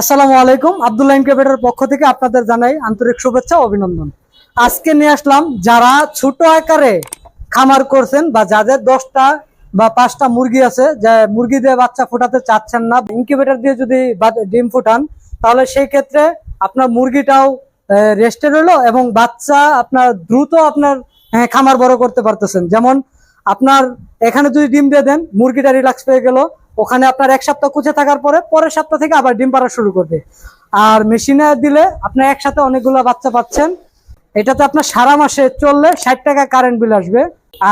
আসসালামু আলাইকুম। আব্দুল্লাহ ইনকিউবেটর পক্ষ থেকে আপনাদের জানাই আন্তরিক শুভেচ্ছা অভিনন্দন। আজকে নিয়ে আসলাম যারা ছোট আকারে খামার করছেন বা যাদের দশটা বা পাঁচটা মুরগি আছে, যে মুরগি দিয়ে বাচ্চা ফোটাতে চাচ্ছেন না, ইনকিউবেটর দিয়ে যদি ডিম ফোটান, তাহলে সেই ক্ষেত্রে আপনার মুরগিটাও রেস্টে রইল এবং বাচ্চা আপনার দ্রুত আপনার খামার বড় করতে পারতেছেন। যেমন আপনার এখানে যদি ডিম দিয়ে দেন, মুরগিটা রিল্যাক্স পেয়ে গেল ওখানে আপনার এক সপ্তাহ কুচে থাকার পরে পরের সপ্তাহ থেকে আবার ডিম পাড়া শুরু করবে। আর মেশিনে দিলে আপনি একসাথে অনেকগুলো বাচ্চা পাচ্ছেন। এটাতে আপনার সারা মাসে চললে ষাট টাকা কারেন্ট বিল আসবে।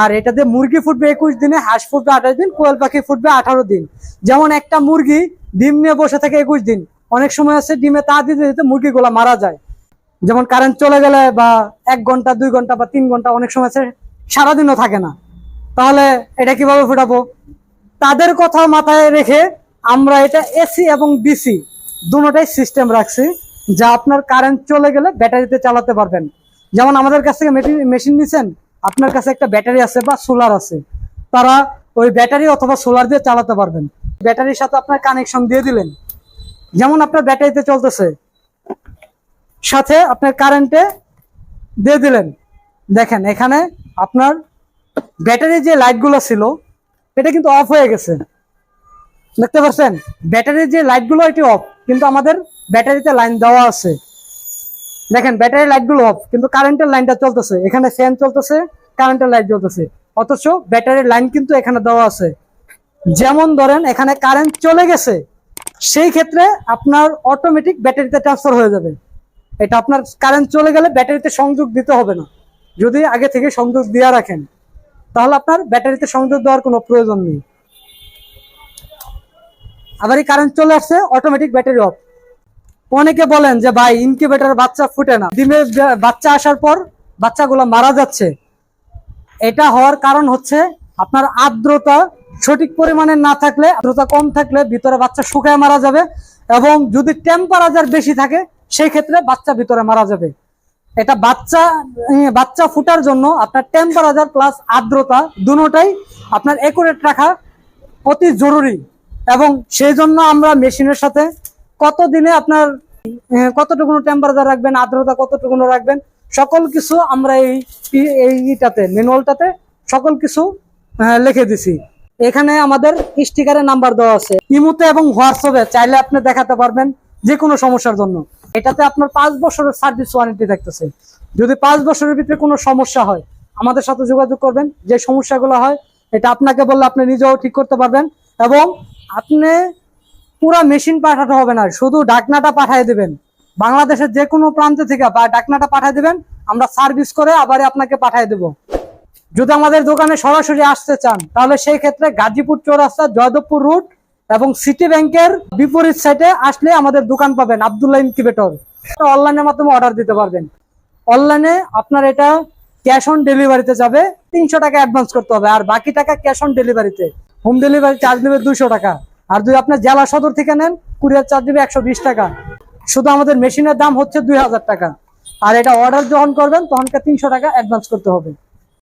আর এটাতে মুরগি ফুটবে একুশ দিনে, হাঁস ফুটবে আঠাশ দিন, কোয়েল পাখি ফুটবে আঠারো দিন। যেমন একটা মুরগি ডিম নিয়ে বসে থাকে একুশ দিন, অনেক সময় আছে ডিমে তা দিতে দিতে মুরগিগুলো মারা যায়। যেমন কারেন্ট চলে গেলে বা এক ঘণ্টা, দুই ঘণ্টা বা তিন ঘণ্টা অনেক সময় আছে, সারাদিনও থাকে না। তাহলে এটা কীভাবে ফোটাবো? তাদের কথা মাথায় রেখে আমরা এটা এসি এবং ডিসি দুটোটাই সিস্টেম রাখছি, যা আপনার কারেন্ট চলে গেলে ব্যাটারিতে চালাতে পারবেন। যেমন আমাদের কাছ থেকে মেশিন নিছেন, আপনার কাছে একটা ব্যাটারি আছে বা সোলার আছে। তারা ওই ব্যাটারি অথবা সোলার দিয়ে চালাতে পারবেন। ব্যাটারির সাথে আপনার কানেকশন দিয়ে দিলেন। যেমন আপনার ব্যাটারিতে চলতেছে। সাথে আপনার কারেন্টে দিয়ে দিলেন। দেখেন, এখানে আপনার ব্যাটারি যে লাইটগুলো ছিল এটা কিন্তু অফ হয়ে গেছে। দেখতে পাচ্ছেন? ব্যাটারির যে লাইটগুলো এটি অফ কিন্তু আমাদের ব্যাটারিতে লাইন দেওয়া আছে। দেখেন ব্যাটারি লাইটগুলো অফ কিন্তু কারেন্টের লাইনটা চলতেছে। এখানে ফ্যান চলতেছে কারেন্টের লাইট চলতেছে অথচ ব্যাটারির লাইন কিন্তু এখানে দেওয়া আছে। যেমন ধরেন, এখানে কারেন্ট চলে গেছে, সেই ক্ষেত্রে আপনার অটোমেটিক ব্যাটারিতে ট্রান্সফার হয়ে যাবে। এটা আপনার কারেন্ট চলে গেলে ব্যাটারিতে সংযোগ দিতে হবে না। যদি আগে থেকে সংযোগ দিয়ে রাখেন। তাহলে আপনার ব্যাটারিতে সংযোগ দেওয়ার কোনো প্রয়োজন নেই। আবার এই কারেন্ট চলে আসছে অটোমেটিক ব্যাটারি অফ অনেকে বলেন যে, ভাই ইনকিউবেটর বাচ্চা ফুটে না। বা- বাচ্চা আসার পর বাচ্চাগুলো মারা যাচ্ছে। এটা হওয়ার কারণ হচ্ছে আপনার আর্দ্রতা সঠিক পরিমাণে না থাকলে, আর্দ্রতা কম থাকলে ভিতরে বাচ্চা শুকায় মারা যাবে এবং যদি টেম্পারেচার বেশি থাকে সেই ক্ষেত্রে বাচ্চা ভিতরে মারা যাবে। এটা বাচ্চা বাচ্চা ফুটার জন্য আপনার টেম্পারেচার প্লাস আর্দ্রতা দুটোটাই আপনার একুরেট রাখা অতি জরুরি। এবং সেই জন্য আমরা মেশিনের সাথে কত দিনে আপনার কতটুকু টেম্পারেচার রাখবেন, আর্দ্রতা কতটুকু রাখবেন, সকল কিছু আমরা এই এইটাতে ইটাতে, ম্যানুয়ালটাতে সকল কিছু লিখে দিছি। এখানে আমাদের স্টিকারের নাম্বার দেওয়া আছে। ইমুতে এবং হোয়াটসঅ্যাপে চাইলে আপনি দেখাতে পারবেন যে কোনো সমস্যার জন্য। এটাতে আপনার পাঁচ বছরের সার্ভিস ওয়ারেন্টি থাকতেছে। যদি পাঁচ বছরের ভিতরে কোনো সমস্যা হয়, আমাদের সাথে যোগাযোগ করবেন। যে সমস্যাগুলো হয়, এটা আপনাকে বললে আপনি নিজেও ঠিক করতে পারবেন। এবং আপনি পুরা মেশিন পাঠাতে হবে না, শুধু ডাকনাটা পাঠিয়ে দেবেন। বাংলাদেশের যে কোনো প্রান্ত থেকে বা ডাকনাটা পাঠিয়ে দেবেন, আমরা সার্ভিস করে আবার আপনাকে পাঠিয়ে দেব। যদি আমাদের দোকানে সরাসরি আসতে চান, তাহলে সেই ক্ষেত্রে গাজীপুর চৌরাস্তা, জয়দেবপুর রুট এবং সিটি ব্যাংকের বিপরীত সাইডে আসলে আমাদের দোকান পাবেন আবদুল্লাহ ইনকিউবেটর অনলাইনের মাধ্যমে অর্ডার দিতে পারবেন। অনলাইনে আপনার এটা ক্যাশ অন ডেলিভারিতে যাবে। তিনশো টাকা অ্যাডভান্স করতে হবে। আর বাকি টাকা ক্যাশ অন ডেলিভারিতে হোম ডেলিভারি চার্জ নেবে দুশো টাকা। আর যদি আপনার জেলা সদর থেকে নেন কুরিয়ার চার্জ নেবে একশো বিশ টাকা। শুধু আমাদের মেশিনের দাম হচ্ছে দুই হাজার টাকা। আর এটা অর্ডার যখন করবেন তখন তিনশো টাকা অ্যাডভান্স করতে হবে।